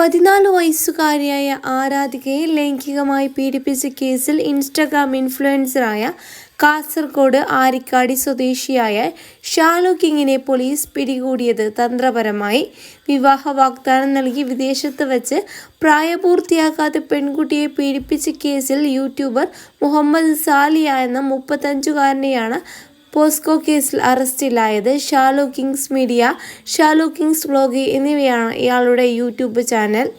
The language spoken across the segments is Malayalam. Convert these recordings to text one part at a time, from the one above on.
പതിനാല് വയസ്സുകാരിയായ ആരാധികയെ ലൈംഗികമായി പീഡിപ്പിച്ച കേസിൽ ഇൻസ്റ്റഗ്രാം ഇൻഫ്ലുവൻസറായ കാസർഗോഡ് ആരിക്കാടി സ്വദേശിയായ ഷാലു കിങ്ങിനെ പോലീസ് പിടികൂടിയത് തന്ത്രപരമായി വിവാഹ വാഗ്ദാനം നൽകി വിദേശത്ത് വച്ച് പ്രായപൂർത്തിയാകാത്ത പെൺകുട്ടിയെ പീഡിപ്പിച്ച കേസിൽ യൂട്യൂബർ മുഹമ്മദ് സാലിയ എന്ന മുപ്പത്തഞ്ചുകാരനെയാണ് പോസ്കോ കേസിൽ അറസ്റ്റിലായത് Shalu Kings media Shalu Kings vlog എന്നിവയാണ് ഇയാളുടെ യൂട്യൂബ് ചാനൽ.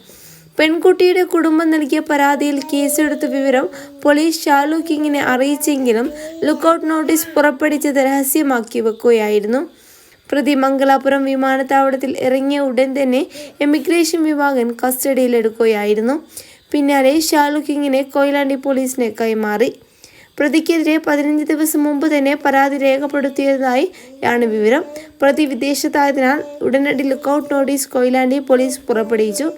പെൺകുട്ടിയുടെ കുടുംബം നൽകിയ പരാതിയിൽ കേസെടുത്ത വിവരം പോലീസ് ഷാലു കിങ്ങിനെ അറിയിച്ചെങ്കിലും ലുക്കൌട്ട് നോട്ടീസ് പുറപ്പെടുവിച്ചത് രഹസ്യമാക്കി വെക്കുകയായിരുന്നു. പ്രതി മംഗലാപുരം വിമാനത്താവളത്തിൽ ഇറങ്ങിയ ഉടൻ തന്നെ എമിഗ്രേഷൻ വിഭാഗം കസ്റ്റഡിയിലെടുക്കുകയായിരുന്നു. പിന്നാലെ ഷാലു കിങ്ങിനെ കൊയിലാണ്ടി പോലീസിനെ കൈമാറി. പ്രതിക്കെതിരെ പതിനഞ്ച് ദിവസം മുമ്പ് തന്നെ പരാതി രേഖപ്പെടുത്തിയതായി ആണ് വിവരം. പ്രതി വിദേശത്തായതിനാൽ ഉടനടി ലുക്കൌട്ട് നോട്ടീസ് കൊയിലാണ്ടി പോലീസ് പുറപ്പെടുവിച്ചു.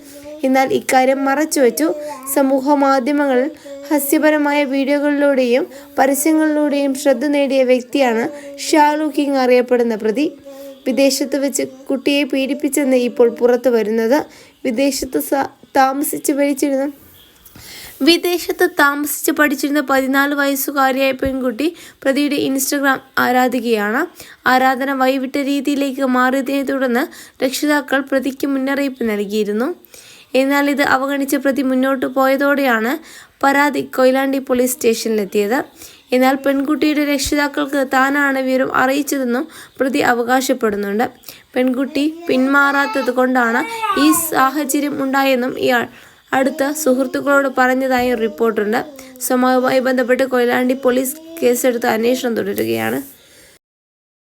എന്നാൽ ഇക്കാര്യം മറച്ചുവെച്ചു. സമൂഹ മാധ്യമങ്ങളിൽ ഹസ്യപരമായ വീഡിയോകളിലൂടെയും പരസ്യങ്ങളിലൂടെയും ശ്രദ്ധ നേടിയ വ്യക്തിയാണ് ഷാലു കിങ് അറിയപ്പെടുന്ന പ്രതി. വിദേശത്ത് വെച്ച് കുട്ടിയെ പീഡിപ്പിച്ചെന്ന് ഇപ്പോൾ പുറത്തു വരുന്നത് വിദേശത്ത് താമസിച്ച് ഭരിച്ചിരുന്ന വിദേശത്ത് താമസിച്ച് പഠിച്ചിരുന്ന പതിനാല് വയസ്സുകാരിയായ പെൺകുട്ടി പ്രതിയുടെ ഇൻസ്റ്റഗ്രാം ആരാധികയാണ്. ആരാധന വൈവിട്ട രീതിയിലേക്ക് മാറിയതിനെ തുടർന്ന് രക്ഷിതാക്കൾ പ്രതിക്ക് മുന്നറിയിപ്പ് നൽകിയിരുന്നു. എന്നാൽ ഇത് അവഗണിച്ച് പ്രതി മുന്നോട്ട് പോയതോടെയാണ് പരാതി കൊയിലാണ്ടി പോലീസ് സ്റ്റേഷനിലെത്തിയത്. എന്നാൽ പെൺകുട്ടിയുടെ രക്ഷിതാക്കൾക്ക് താനാണ് വിവരം അറിയിച്ചതെന്നും പ്രതി അവകാശപ്പെടുന്നുണ്ട്. പെൺകുട്ടി പിന്മാറാത്തത് കൊണ്ടാണ് ഈ സാഹചര്യം ഉണ്ടായെന്നും ഇയാൾ അടുത്ത സുഹൃത്തുക്കളോട് പറഞ്ഞതായും റിപ്പോർട്ടുണ്ട്. സംഭവവുമായി ബന്ധപ്പെട്ട് കൊയിലാണ്ടി പോലീസ് കേസെടുത്ത് അന്വേഷണം തുടരുകയാണ്.